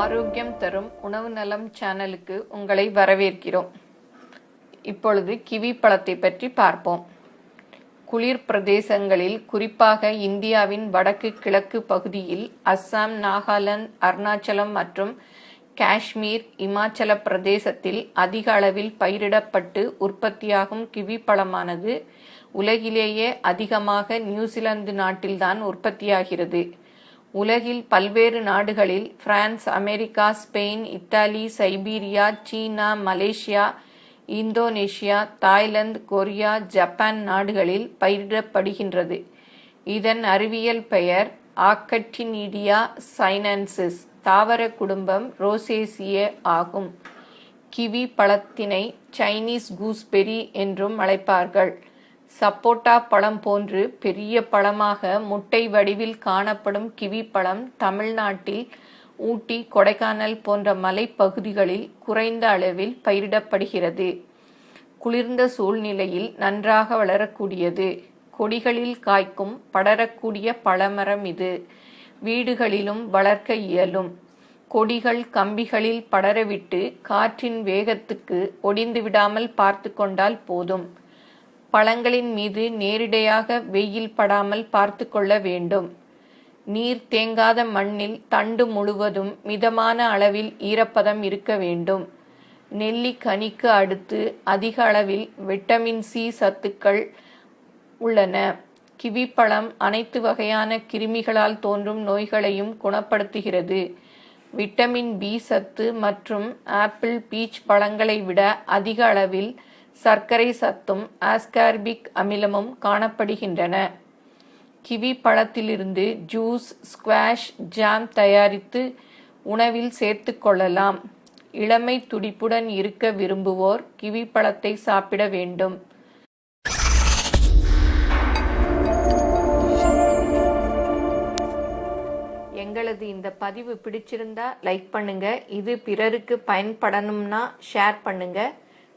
ஆரோக்கியம் தரும் உணவு நலம் சேனலுக்கு உங்களை வரவேற்கிறோம். இப்பொழுது கிவி பழத்தை பற்றி பார்ப்போம். குளிர் பிரதேசங்களில் குறிப்பாக இந்தியாவின் வடக்கு கிழக்கு பகுதியில் அஸ்ஸாம் நாகாலாந்து அருணாச்சலம் மற்றும் காஷ்மீர் இமாச்சல பிரதேசத்தில் அதிக அளவில் பயிரிடப்பட்டு உற்பத்தியாகும் கிவி பழமானது உலகிலேயே அதிகமாக நியூசிலாந்து நாட்டில்தான் உற்பத்தியாகிறது. உலகில் பல்வேறு நாடுகளில் France America Spain Italy Siberia China Malaysia Indonesia Thailand Korea Japan நாடுகளில் பயிரிடப்படுகின்றது. இதன் அறிவியல் பெயர் ஆக்கட்டினிடியா சைனன்சிஸ். தாவர குடும்பம் ரோசேசிய ஆகும். கிவி பழத்தினை சைனீஸ் கூஸ்பெரி என்றும் அழைப்பார்கள். சப்போட்டா பழம் போன்று பெரிய பழமாக முட்டை வடிவில் காணப்படும் கிவி பழம் தமிழ்நாட்டில் ஊட்டி கொடைக்கானல் போன்ற மலைப்பகுதிகளில் குறைந்த அளவில் பயிரிடப்படுகிறது. குளிர்ந்த சூழ்நிலையில் நன்றாக வளரக்கூடியது. கொடிகளில் காய்க்கும் படரக்கூடிய பழமரம் இது. வீடுகளிலும் வளர்க்க இயலும். கொடிகள் கம்பிகளில் படரவிட்டு காற்றின் வேகத்துக்கு ஒடிந்து விடாமல் பார்த்து கொண்டால் போதும். பழங்களின் மீது நேரிடையாக வெயில் படாமல் பார்த்து கொள்ள வேண்டும். நீர் தேங்காத மண்ணில் தண்டு முழுவதும் மிதமான அளவில் ஈரப்பதம் இருக்க வேண்டும். நெல்லி கனிக்கு அடுத்து அதிக அளவில் விட்டமின் சி சத்துக்கள் உள்ளன. கிவிப்பழம் அனைத்து வகையான கிருமிகளால் தோன்றும் நோய்களையும் குணப்படுத்துகிறது. விட்டமின் பி சத்து மற்றும் ஆப்பிள் பீச் பழங்களை விட அதிக அளவில் சர்க்கரை சத்தும் ஆஸ்கார்பிக் அமிலமும் காணப்படுகின்றன. கிவி பழத்திலிருந்து ஜூஸ் ஸ்குவாஷ் ஜாம் தயாரித்து உணவில் சேர்த்து கொள்ளலாம். இளமை துடிப்புடன் இருக்க விரும்புவோர் கிவி பழத்தை சாப்பிட வேண்டும். எங்களது இந்த பதிவு பிடிச்சிருந்தா லைக் பண்ணுங்க. இது பிறருக்கு பயன்படணும்னா ஷேர் பண்ணுங்க.